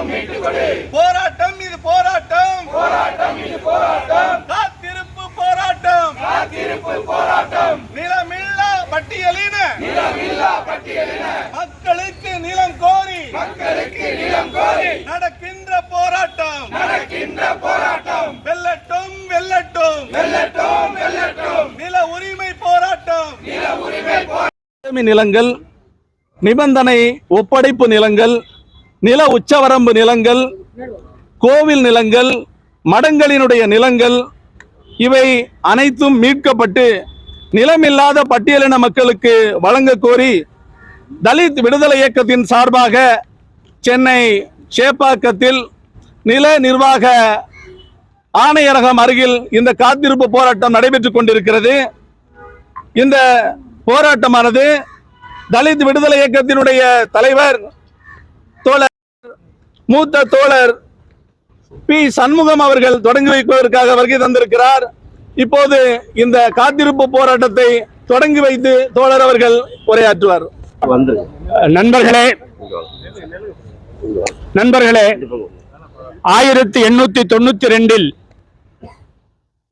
போராட்டம் இது போராட்டம். போராட்டம் இது போராட்டம். காத்திருப்பு போராட்டம். காத்திருப்பு போராட்டம். நிலமில்லா பட்டியலின. நிலமில்லா பட்டியலின. மக்களுக்கு நிலம் கோரி. மக்களுக்கு நிலம் கோரி. நடக்கின்ற போராட்டம். நடக்கின்ற போராட்டம். வெல்லட்டும் வெல்லட்டும். வெல்லட்டும் வெல்லட்டும். நில உரிமை போராட்டம். நில உரிமை நிலங்கள் நிபந்தனை ஒப்படைப்பு நிலங்கள் நில உச்சவரம்பு நிலங்கள் கோவில் நிலங்கள் மடங்களினுடைய நிலங்கள் இவை அனைத்தும் மீட்கப்பட்டு நிலமில்லாத பட்டியலின மக்களுக்கு வழங்க கோரி தலித் விடுதலை இயக்கத்தின் சார்பாக சென்னை சேப்பாக்கத்தில் நில நிர்வாக ஆணையரகம் அருகில் இந்த காத்திருப்பு போராட்டம் நடைபெற்றுக் கொண்டிருக்கிறது. இந்த போராட்டமானது தலித் விடுதலை இயக்கத்தினுடைய தலைவர் மூத்த தோழர் பி. சண்முகம் அவர்கள் தொடங்கி வைப்பதற்காக வருகை தந்திருக்கிறார். இப்போது இந்த காத்திருப்பு போராட்டத்தை தொடங்கி வைத்து தோழர் அவர்கள் உரையாற்றுவார். நண்பர்களே நண்பர்களே ஆயிரத்தி எண்ணூத்தி தொண்ணூத்தி ரெண்டில்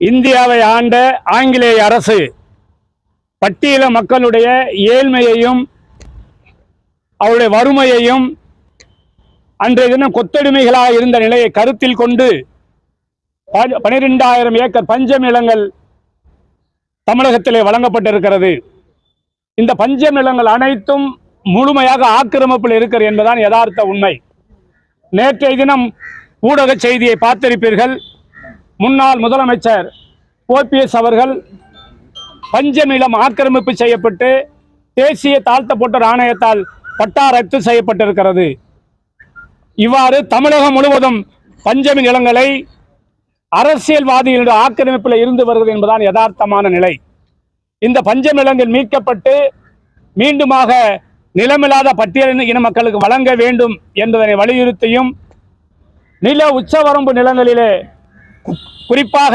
இந்தியாவை ஆண்ட ஆங்கிலேய அரசு பட்டியல மக்களுடைய ஏழ்மையையும் அவருடைய வறுமையையும் அன்றைய தினம் கொத்தடிமைகளாக இருந்த நிலையை கருத்தில் கொண்டு பனிரெண்டாயிரம் ஏக்கர் பஞ்ச நிலங்கள் தமிழகத்திலே வழங்கப்பட்டிருக்கிறது. இந்த பஞ்ச நிலங்கள் அனைத்தும் முழுமையாக ஆக்கிரமிப்பில் இருக்கிறது என்பதுதான் யதார்த்த உண்மை. நேற்றைய தினம் ஊடக செய்தியை பார்த்திருப்பீர்கள். முன்னாள் முதலமைச்சர் ஓபிஎஸ் அவர்கள் பஞ்ச நிலம் ஆக்கிரமிப்பு செய்யப்பட்டு தேசிய தாழ்த்தப்பட்ட ஆணையத்தால் பட்டா ரத்து செய்யப்பட்டிருக்கிறது. இவ்வாறு தமிழகம் முழுவதும் பஞ்சமி நிலங்களை அரசியல்வாதிகளுடைய ஆக்கிரமிப்பில் இருந்து வருகிறது என்பதுதான் யதார்த்தமான நிலை. இந்த பஞ்சம் நிலங்கள் மீட்கப்பட்டு மீண்டுமாக நிலமில்லாத பட்டியல் இன மக்களுக்கு வழங்க வேண்டும் என்பதனை வலியுறுத்தியும் நில உச்சவரம்பு நிலங்களிலே குறிப்பாக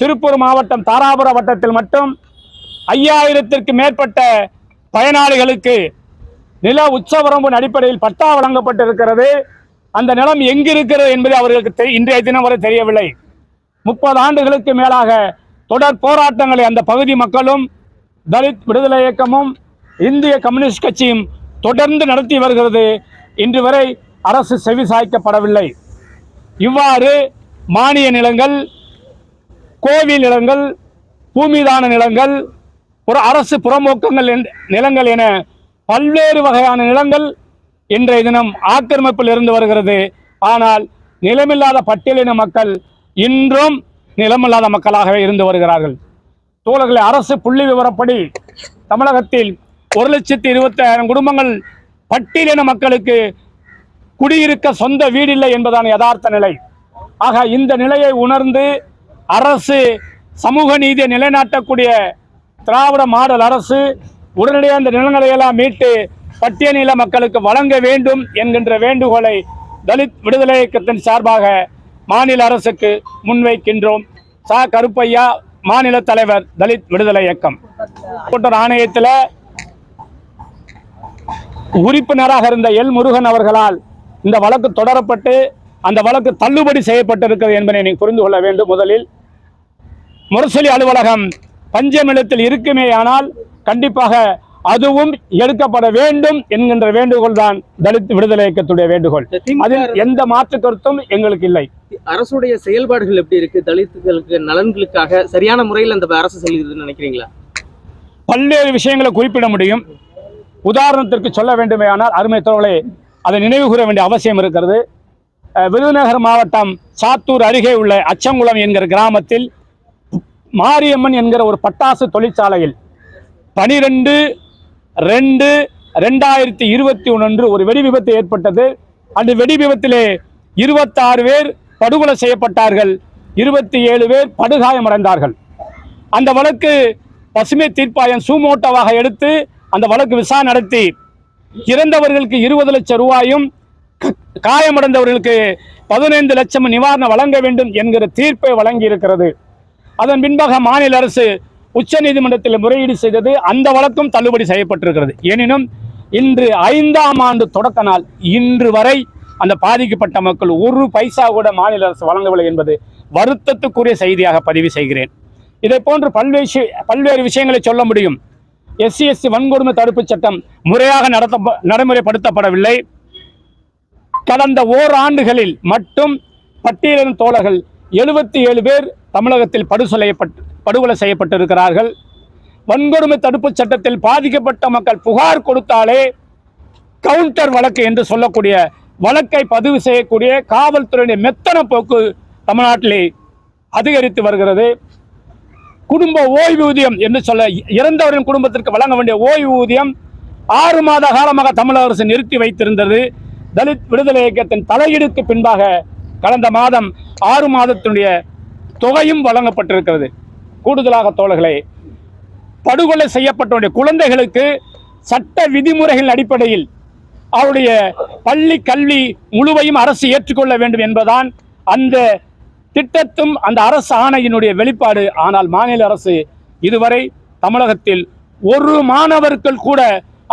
திருப்பூர் மாவட்டம் தாராபுர வட்டத்தில் மட்டும் ஐயாயிரத்திற்கு மேற்பட்ட பயனாளிகளுக்கு நில உச்சவரம்பின் அடிப்படையில் பட்டா வழங்கப்பட்டிருக்கிறது. அந்த நிலம் எங்கிருக்கிறது என்பது அவர்களுக்கு இன்றைய தினம் வரை தெரியவில்லை. முப்பது ஆண்டுகளுக்கு மேலாக தொடர் போராட்டங்களை அந்த பகுதி மக்களும் தலித் விடுதலை இயக்கமும் இந்திய கம்யூனிஸ்ட் கட்சியும் தொடர்ந்து நடத்தி வருகிறது. இன்று வரை அரசு செவிசாய்க்கப்படவில்லை இவ்வாறு மானிய நிலங்கள் கோவில் நிலங்கள் பூமிதான நிலங்கள் ஒரு அரசு புறமோக்கங்கள் என்- நிலங்கள் என பல்வேறு வகையான நிலங்கள் இன்றைய தினம் ஆக்கிரமிப்பில் இருந்து வருகிறது. ஆனால் நிலமில்லாத பட்டியலின மக்கள் இன்றும் நிலமில்லாத மக்களாகவே இருந்து வருகிறார்கள். தோழர்களை அரசு புள்ளி விவரப்படி தமிழகத்தில் ஒரு லட்சத்தி இருபத்தாயிரம் குடும்பங்கள் பட்டியலின மக்களுக்கு குடியிருக்க சொந்த வீடில்லை என்பதான யதார்த்த நிலை. ஆக இந்த நிலையை உணர்ந்து அரசு சமூக நீதியை நிலைநாட்டக்கூடிய திராவிட மாடல் அரசு உடனடியாக இந்த நிலங்களை எல்லாம் மீட்டு பட்டியலின மக்களுக்கு வழங்க வேண்டும் என்கின்ற வேண்டுகோளை தலித் விடுதலை இயக்கத்தின் சார்பாக மாநில அரசுக்கு முன்வைக்கின்றோம். சா. கருப்பையா மாநில தலைவர் தலித் விடுதலை இயக்கம். கூட்டர் ஆணையத்தில் உறுப்பினராக இருந்த எல். முருகன் அவர்களால் இந்த வழக்கு தொடரப்பட்டு அந்த வழக்கு தள்ளுபடி செய்யப்பட்டிருக்கிறது என்பதை நீ புரிந்து கொள்ள வேண்டும் முதலில். முரசொலி அலுவலகம் பஞ்சமிடத்தில் இருக்குமேயானால் கண்டிப்பாக அதுவும் எடுக்கப்பட வேண்டும் என்கின்ற வேண்டுகோள் தான் தலித் விடுதலை இயக்கத்துடைய வேண்டுகோள். அதில் எந்த மாற்று கருத்தும் எங்களுக்கு இல்லை. அரசுடைய செயல்பாடுகள் எப்படி இருக்கு? தலித்துகளுக்கு நலன்களுக்காக சரியான முறையில் அந்த அரசு செல்கிறதுன்னு நினைக்கிறீங்களா? பல்வேறு விஷயங்களை குறிப்பிட முடியும். உதாரணத்திற்கு சொல்ல வேண்டுமேயானால் அருமை தோழர்களே அதை நினைவு கூற வேண்டிய அவசியம் இருக்கிறது. விருதுநகர் மாவட்டம் சாத்தூர் அருகே உள்ள அச்சங்குளம் என்கிற கிராமத்தில் மாரியம்மன் என்கிற ஒரு பட்டாசு தொழிற்சாலையில் பனிரெண்டு ரெண்டு ரெண்டாயிரத்தி இருபத்தி ஒன்று ஒரு வெடி விபத்து ஏற்பட்டது. அந்த வெடி விபத்திலே இருபத்தாறு பேர் படுகொலை செய்யப்பட்டார்கள். இருபத்தி ஏழு பேர் படுகாயமடைந்தார்கள். அந்த வழக்கு பசுமை தீர்ப்பாயம் சூமோட்டோவாக எடுத்து அந்த வழக்கு விசாரணை நடத்தி இறந்தவர்களுக்கு இருபது லட்சம் ரூபாயும் காயமடைந்தவர்களுக்கு பதினைந்து லட்சம் நிவாரணம் வழங்க வேண்டும் என்கிற தீர்ப்பை வழங்கி இருக்கிறது அதன் பின்பாக மாநில அரசு உச்சநீதிமன்றத்தில் முறையீடு செய்தது அந்த வழக்கும் தள்ளுபடி செய்யப்பட்டிருக்கிறது. எனினும் இன்று ஐந்தாம் ஆண்டு தொடக்க நாள். இன்று வரை அந்த பாதிக்கப்பட்ட மக்கள் ஒரு பைசா கூட மாநில அரசு வழங்கவில்லை என்பது வருத்தத்துக்குரிய செய்தியாக பதிவு செய்கிறேன். இதை போன்று பல்வேறு பல்வேறு விஷயங்களை சொல்ல முடியும். எஸ்சி எஸ்சி வன்கொடுமை தடுப்புச் சட்டம் முறையாக நடத்த நடைமுறைப்படுத்தப்படவில்லை. கடந்த ஓராண்டுகளில் மட்டும் பட்டியலின் தோழர்கள் எழுபத்தி ஏழு பேர் தமிழகத்தில் படுகொலைப்பட்டு படுகொலை செய்யப்பட்டிருக்கிறார்கள். வன்கொடுமை தடுப்புச் சட்டத்தில் பாதிக்கப்பட்ட மக்கள் புகார் கொடுத்தாலே கவுண்டர் வழக்கு என்று சொல்லக்கூடிய வழக்கை பதிவு செய்யக்கூடிய காவல்துறையினுடைய மெத்தன போக்கு தமிழ்நாட்டிலே அதிகரித்து வருகிறது. குடும்ப ஓய்வூதியம் என்று சொல்ல இறந்தவரின் குடும்பத்திற்கு வழங்க வேண்டிய ஓய்வூதியம் ஆறு மாத காலமாக தமிழக அரசு நிறுத்தி வைத்திருந்தது. தலித் விடுதலை இயக்கத்தின் தலையீடுக்கு பின்பாக கடந்த மாதம் ஆறு மாதத்தினுடைய தொகையும் வழங்கப்பட்டிருக்கிறது. கூடுதலாக தோழர்களே படுகொலை செய்யப்பட்டவருடைய குழந்தைகளுக்கு சட்ட விதிமுறைகளின் அடிப்படையில் அவருடைய பள்ளி கல்வி முழுவையும் அரசு ஏற்றுக்கொள்ள வேண்டும் என்பதுதான் அந்த திட்டத்தும் அந்த அரசு ஆணையினுடைய வெளிப்பாடு. ஆனால் மாநில அரசு இதுவரை தமிழகத்தில் ஒரு மாணவர்கள் கூட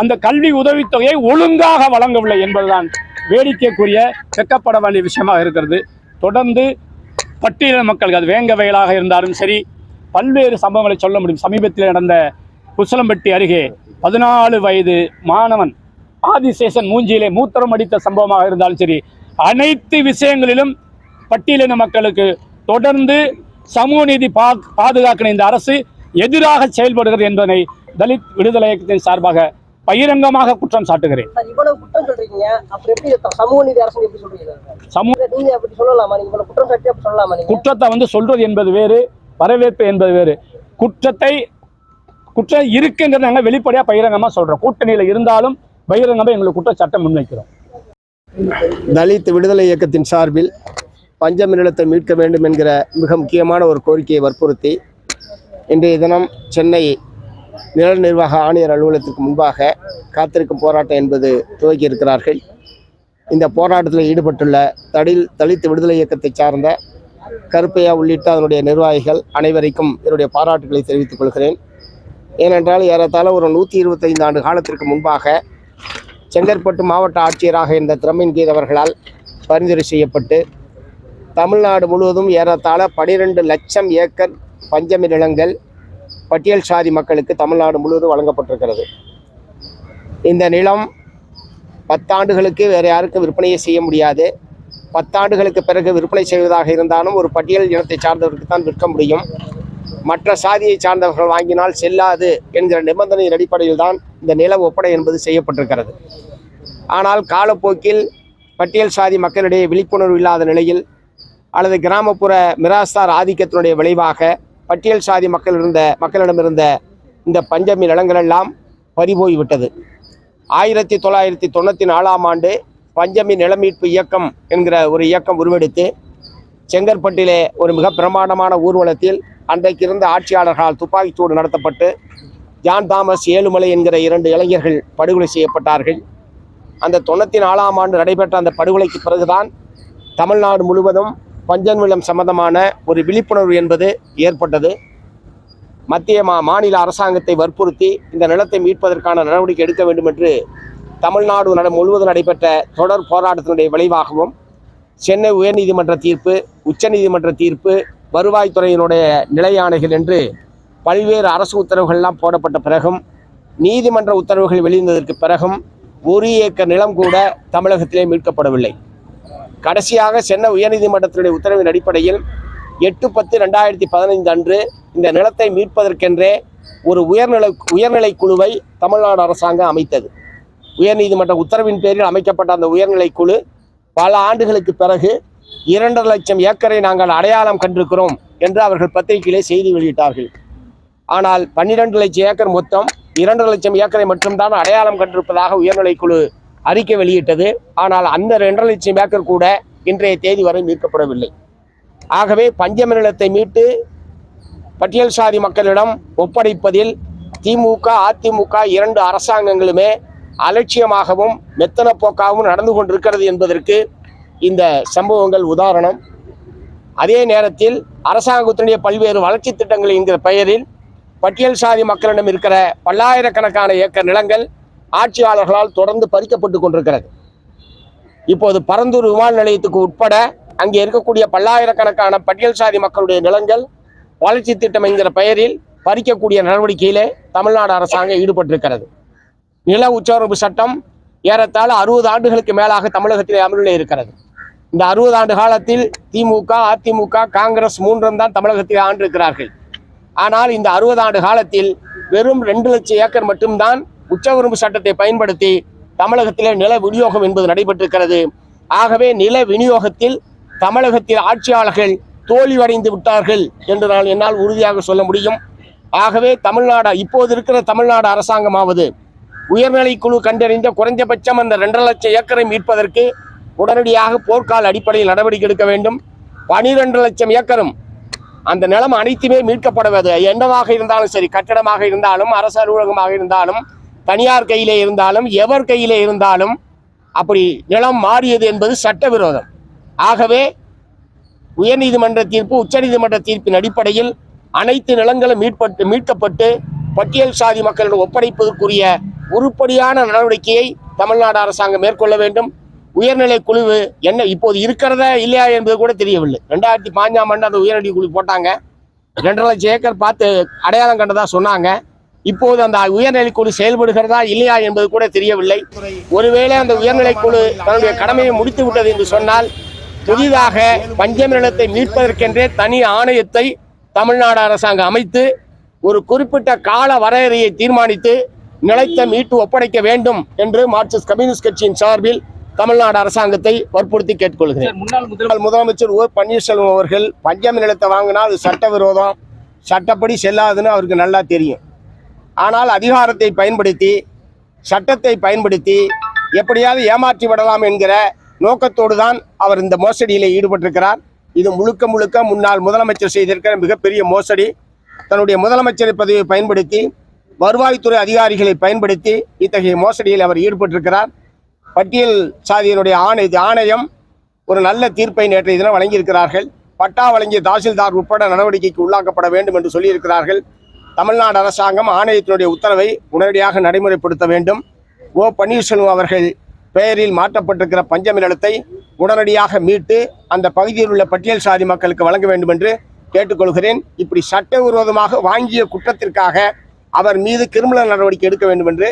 அந்த கல்வி உதவித்தொகையை ஒழுங்காக வழங்கவில்லை என்பதுதான் வேடிக்கைக்குரிய வெக்கப்பட வேண்டிய விஷயமாக இருக்கிறது. தொடர்ந்து பட்டியல மக்களுக்கு அது வேங்க வயலாக இருந்தாலும் சரி பல்வேறு சம்பவங்களை சொல்ல முடியும். சமீபத்தில் நடந்த குசலம்பட்டி அருகே பதினாலு வயது மாணவன் ஆதிசேஷன் மூஞ்சியிலே மூத்திரம் அடித்த சம்பவமாக இருந்தாலும் சரி அனைத்து விஷயங்களிலும் பட்டியலின மக்களுக்கு தொடர்ந்து சமூக நீதி பா பாதுகாக்கிற இந்த அரசு எதிராக செயல்படுகிறது என்பதனை தலித் விடுதலை இயக்கத்தின் சார்பாக பகிரங்கமாக குற்றம் சாட்டுகிறேன். குற்றத்தை வந்து சொல்றது என்பது வேறு. வரவேற்பு என்பது வேறு. குற்றத்தை குற்றம் இருக்குங்கிறத நாங்கள் வெளிப்படையாக பகிரங்கமாக சொல்கிறோம் கூட்டணியில் இருந்தாலும் பகிரங்கமாக எங்களுக்கு குற்றச்சட்டம் முன்வைக்கிறோம். தலித் விடுதலை இயக்கத்தின் சார்பில் பஞ்சமி நிலத்தை மீட்க வேண்டும் என்கிற மிக முக்கியமான ஒரு கோரிக்கையை வற்புறுத்தி இன்றைய தினம் சென்னை நில நிர்வாக ஆணையர் அலுவலகத்திற்கு முன்பாக காத்திருக்கும் போராட்டம் என்பது துவக்கி இருக்கிறார்கள் இந்த போராட்டத்தில் ஈடுபட்டுள்ள தடில் தலித் விடுதலை இயக்கத்தை சார்ந்த கருப்பையா உள்ளிட்ட அதனுடைய நிர்வாகிகள் அனைவருக்கும் என்னுடைய பாராட்டுகளை தெரிவித்துக் கொள்கிறேன். ஏனென்றால் ஏறத்தாழ ஒரு நூற்றி இருபத்தைந்து ஆண்டு காலத்திற்கு முன்பாக செங்கற்பட்டு மாவட்ட ஆட்சியராக இருந்த திறமின்கீர் அவர்களால் பரிந்துரை செய்யப்பட்டு தமிழ்நாடு முழுவதும் ஏறத்தாழ பனிரெண்டு லட்சம் ஏக்கர் பஞ்சமி நிலங்கள் பட்டியல் சாதி மக்களுக்கு தமிழ்நாடு முழுவதும் வழங்கப்பட்டிருக்கிறது. இந்த நிலம் பத்தாண்டுகளுக்கு வேறு யாருக்கும் விற்பனையை செய்ய முடியாது. பத்தாண்டுகளுக்கு பிறகு விற்பனை செய்வதாக இருந்தாலும் ஒரு பட்டியல் இனத்தை சார்ந்தவருக்கு தான் விற்க முடியும். மற்ற சாதியை சார்ந்தவர்கள் வாங்கினால் செல்லாது என்கிற நிபந்தனையின் அடிப்படையில் தான் இந்த நில ஒப்படை என்பது செய்யப்பட்டிருக்கிறது. ஆனால் காலப்போக்கில் பட்டியல் சாதி மக்களிடையே விழிப்புணர்வு இல்லாத நிலையில் அல்லது கிராமப்புற மிராஸ்தார் ஆதிக்கத்தினுடைய விளைவாக பட்டியல் சாதி மக்கள் இருந்த மக்களிடம் இருந்த இந்த பஞ்சமி நிலங்களெல்லாம் பறிபோய்விட்டது. ஆயிரத்தி தொள்ளாயிரத்தி தொண்ணூற்றி நாலாம் ஆண்டு பஞ்சமி நிலமீட்பு இயக்கம் என்கிற ஒரு இயக்கம் உருவெடுத்து செங்கற்பட்டிலே ஒரு மிக பிரமாண்டமான ஊர்வலத்தில் அன்றைக்கு இருந்த ஆட்சியாளர்களால் துப்பாக்கிச்சூடு நடத்தப்பட்டு ஜான் தாமஸ் ஏழுமலை என்கிற இரண்டு இளைஞர்கள் படுகொலை செய்யப்பட்டார்கள். அந்த தொண்ணூற்றி நாலாம் ஆண்டு நடைபெற்ற அந்த படுகொலைக்கு பிறகுதான் தமிழ்நாடு முழுவதும் பஞ்சன் நிலம் சம்பந்தமான ஒரு விழிப்புணர்வு என்பது ஏற்பட்டது. மத்திய மா மாநில அரசாங்கத்தை வற்புறுத்தி இந்த நிலத்தை மீட்பதற்கான நடவடிக்கை எடுக்க வேண்டும் என்று தமிழ்நாடு நட முழுவதும் நடைபெற்ற தொடர் போராட்டத்தினுடைய விளைவாகவும் சென்னை உயர்நீதிமன்ற தீர்ப்பு உச்சநீதிமன்ற தீர்ப்பு வருவாய்த்துறையினுடைய நிலையாணைகள் என்று பல்வேறு அரசு உத்தரவுகள்லாம் போடப்பட்ட பிறகும் நீதிமன்ற உத்தரவுகள் வெளிவந்ததற்கு பிறகும் ஒரு ஏக்கர் நிலம் கூட தமிழகத்திலே மீட்கப்படவில்லை. கடைசியாக சென்னை உயர்நீதிமன்றத்தினுடைய உத்தரவின் அடிப்படையில் எட்டு பத்து ரெண்டாயிரத்தி பதினைந்து அன்று இந்த நிலத்தை மீட்பதற்கென்றே ஒரு உயர்நிலை உயர்நிலை குழுவை தமிழ்நாடு அரசாங்கம் அமைத்தது. உயர்நீதிமன்ற உத்தரவின் பேரில் அமைக்கப்பட்ட அந்த உயர்நிலை குழு பல ஆண்டுகளுக்கு பிறகு இரண்டரை லட்சம் ஏக்கரை நாங்கள் அடையாளம் கண்டிருக்கிறோம் என்று அவர்கள் பத்திரிகையிலே செய்தி வெளியிட்டார்கள். ஆனால் பன்னிரண்டு லட்சம் ஏக்கர் மொத்தம் இரண்டரை லட்சம் ஏக்கரை மட்டும்தான் அடையாளம் கண்டிருப்பதாக உயர்நிலை குழு அறிக்கை வெளியிட்டது. ஆனால் அந்த இரண்டரை லட்சம் ஏக்கர் கூட இன்றைய தேதி வரை மீட்கப்படவில்லை. ஆகவே பஞ்சம நிலத்தை மீட்டு பட்டியல் சாதி மக்களிடம் ஒப்படைப்பதில் திமுக அதிமுக இரண்டு அரசாங்கங்களுமே அலட்சியமாகவும் மெத்தன போக்காகவும் நடந்து கொண்டிருக்கிறது என்பதற்கு இந்த சம்பவங்கள் உதாரணம். அதே நேரத்தில் அரசாங்கத்தினுடைய பல்வேறு வளர்ச்சி திட்டங்கள் என்கிற பெயரில் பட்டியல் சாதி மக்களிடம் இருக்கிற பல்லாயிரக்கணக்கான ஏக்கர் நிலங்கள் ஆட்சியாளர்களால் தொடர்ந்து பறிக்கப்பட்டு கொண்டிருக்கிறது. இப்போது பரந்தூர் விமான நிலையத்துக்கு உட்பட அங்கே இருக்கக்கூடிய பல்லாயிரக்கணக்கான பட்டியல் சாதி மக்களுடைய நிலங்கள் வளர்ச்சி திட்டம் என்கிற பெயரில் பறிக்கக்கூடிய நடவடிக்கையிலே தமிழ்நாடு அரசாங்கம் ஈடுபட்டிருக்கிறது. நில உச்சவரம்பு சட்டம் ஏறத்தாழ அறுபது ஆண்டுகளுக்கு மேலாக தமிழகத்திலே அமலில் இருக்கிறது. இந்த அறுபது ஆண்டு காலத்தில் திமுக அதிமுக காங்கிரஸ் மூன்றும் தான் தமிழகத்தில் ஆண்டிருக்கிறார்கள். ஆனால் இந்த அறுபது ஆண்டு காலத்தில் வெறும் ரெண்டு லட்சம் ஏக்கர் மட்டும்தான் உச்சவரம்பு சட்டத்தை பயன்படுத்தி தமிழகத்திலே நில விநியோகம் என்பது நடைபெற்றிருக்கிறது. ஆகவே நில விநியோகத்தில் தமிழகத்தில் ஆட்சியாளர்கள் தோல்வியடைந்து விட்டார்கள் என்று நான் என்னால் உறுதியாக சொல்ல முடியும். ஆகவே தமிழ்நாடு இப்போது இருக்கிற தமிழ்நாடு அரசாங்கமாவது உயர்நிலை குழு கண்டறிந்த குறைந்தபட்சம் அந்த ரெண்டரை லட்சம் ஏக்கரை மீட்பதற்கு உடனடியாக போர்க்கால அடிப்படையில் நடவடிக்கை எடுக்க வேண்டும். பனிரெண்டு லட்சம் ஏக்கரும் அந்த நிலம் அனைத்துமே மீட்கப்படுவது என்னவாக இருந்தாலும் சரி கட்டடமாக இருந்தாலும் அரசு அலுவலகமாக இருந்தாலும் தனியார் கையிலே இருந்தாலும் எவர் கையிலே இருந்தாலும் அப்படி நிலம் மாறியது என்பது சட்டவிரோதம். ஆகவே உயர்நீதிமன்ற தீர்ப்பு உச்சநீதிமன்ற தீர்ப்பின் அடிப்படையில் அனைத்து நிலங்களும் மீட்பட்டு மீட்கப்பட்டு பட்டியல் சாதி மக்களிடம் ஒப்படைப்பதற்குரிய உருப்படியான நடவடிக்கையை தமிழ்நாடு அரசாங்கம் மேற்கொள்ள வேண்டும். உயர்நிலை குழு என்ன இப்போது இருக்கிறதா இல்லையா என்பது கூட தெரியவில்லை. ரெண்டாயிரத்தி பாஞ்சாம் ஆண்டு அந்த உயர்நிலை குழு போட்டாங்க. ரெண்டரை லட்சம் ஏக்கர் பார்த்து அடையாளம் கண்டதா சொன்னாங்க. இப்போது அந்த உயர்நிலை குழு செயல்படுகிறதா இல்லையா என்பது கூட தெரியவில்லை. ஒருவேளை அந்த உயர்நிலை குழு தன்னுடைய கடமையை முடித்து விட்டது என்று சொன்னால் புதிதாக பஞ்சம் நிலத்தை மீட்பதற்கென்றே தனி ஆணையத்தை தமிழ்நாடு அரசாங்கம் அமைத்து ஒரு குறிப்பிட்ட கால வரையறையை தீர்மானித்து நிலத்தை மீட்டு ஒப்படைக்க வேண்டும் என்று மார்க்சிஸ்ட் கம்யூனிஸ்ட் கட்சியின் சார்பில் தமிழ்நாடு அரசாங்கத்தை வற்புறுத்தி கேட்டுக்கொள்கிறேன். முன்னாள் முதலமைச்சர் ஓ பன்னீர்செல்வம் அவர்கள் பஞ்சமி நிலத்தை வாங்கினா அது சட்டவிரோதம் சட்டப்படி செல்லாதுன்னு அவருக்கு நல்லா தெரியும். ஆனால் அதிகாரத்தை பயன்படுத்தி சட்டத்தை பயன்படுத்தி எப்படியாவது ஏமாற்றி விடலாம் என்கிற நோக்கத்தோடு தான் அவர் இந்த மோசடியில் ஈடுபட்டிருக்கிறார். இது முழுக்க முழுக்க முன்னாள் முதலமைச்சர் செய்திருக்கிற மிகப்பெரிய மோசடி. தன்னுடைய முதலமைச்சர் பதவியை பயன்படுத்தி வருவாய்த்துறை அதிகாரிகளை பயன்படுத்தி இத்தகைய மோசடியில் அவர் ஈடுபட்டிருக்கிறார். பட்டியல் சாதியினுடைய ஆணை ஆணையம் ஒரு நல்ல தீர்ப்பை நேற்றைய தினம் வழங்கியிருக்கிறார்கள். பட்டா வழங்கிய தாசில்தார் உட்பட நடவடிக்கைக்கு உள்ளாக்கப்பட வேண்டும் என்று சொல்லியிருக்கிறார்கள். தமிழ்நாடு அரசாங்கம் ஆணையத்தினுடைய உத்தரவை உடனடியாக நடைமுறைப்படுத்த வேண்டும். ஓ பன்னீர்செல்வம் அவர்கள் பெயரில் மாற்றப்பட்டிருக்கிற பஞ்சமி நிலத்தை உடனடியாக மீட்டு அந்த பகுதியில் உள்ள பட்டியல் சாதி மக்களுக்கு வழங்க வேண்டும் என்று கேட்டுக்கொள்கிறேன். இப்படி சட்டவிரோதமாக வாங்கிய குற்றத்திற்காக அவர் மீது கிரிமினல் நடவடிக்கை எடுக்க வேண்டும் என்று